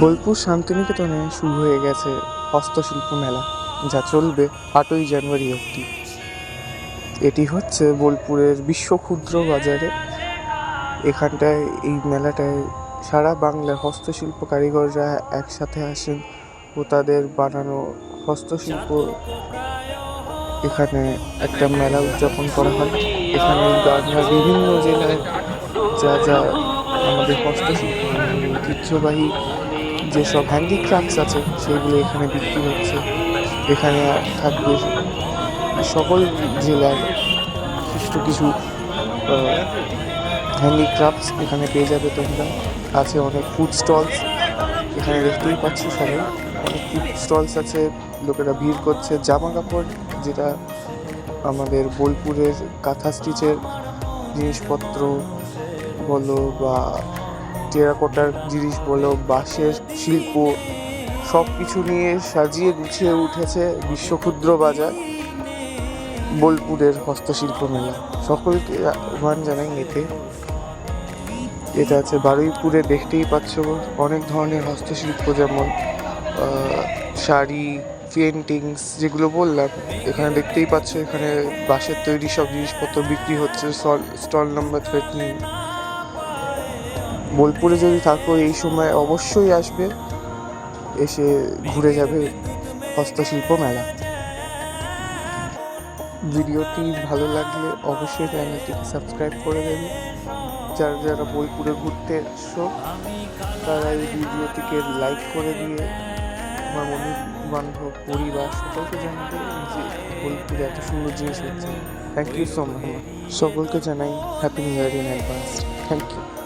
বোলপুর শান্তিনিকেতনে শুরু হয়ে গেছে হস্তশিল্প মেলা, যা চলবে আটই জানুয়ারি অবধি। এটি হচ্ছে বোলপুরের বিশ্ব ক্ষুদ্র বাজারে। এখানটায়, এই মেলাটায় সারা বাংলার হস্তশিল্প কারিগররা একসাথে আসেন ও তাদের বানানো হস্তশিল্প। এখানে একটা মেলা উদযাপন করা হয়। এখানে বাংলার বিভিন্ন জেলায় যা যা আমাদের হস্তশিল্প, ঐতিহ্যবাহী যেসব হ্যান্ডিক্রাফটস আছে, সেগুলো এখানে বিক্রি হচ্ছে। এখানে থাকবে সকল জেলার কিছু কিছু হ্যান্ডিক্রাফটস এখানে পেয়ে যাবে তোমরা। আছে অনেক ফুড স্টলস এখানে দেখতেই পাচ্ছ সবাই। অনেক ফুড স্টলস আছে, লোকেরা ভিড় করছে। জামা কাপড় যেটা আমাদের বোলপুরের কাঁথা স্টিচের জিনিসপত্র বলো বা টেরাকোটার জিনিস বলো বাঁশের শিল্প সব কিছু নিয়ে সাজিয়ে গুছিয়ে উঠেছে বিশ্ব ক্ষুদ্র বাজার, বোলপুরের হস্তশিল্প মেলা। সকলকে আহ্বান জানাই এতে। এটা আছে বারুইপুরে, দেখতেই পাচ্ছ অনেক ধরনের হস্তশিল্প যেমন শাড়ি পেন্টিংস যেগুলো বললাম, এখানে দেখতেই পাচ্ছ এখানে বাঁশের তৈরি সব জিনিসপত্র বিক্রি হচ্ছে, স্টল নাম্বার থার্টিন বোলপুরে যদি থাকো, এই সময় অবশ্যই আসবে। এসে ঘুরে যাবে হস্তশিল্প মেলা। ভিডিওটি ভালো লাগলে অবশ্যই চ্যানেলটিকে সাবস্ক্রাইব করে দেবে। যারা যারা বোলপুরে ঘুরতে এসছো, তারা এই ভিডিওটিকে লাইক করে দিয়ে আমার বন্ধু বান্ধব পরিবার সকলকে জানাবে যে বোলপুরে এত সুন্দর জিনিস হচ্ছে। থ্যাংক ইউ সো মাচ সকলকে জানাই happy new year in advance thank you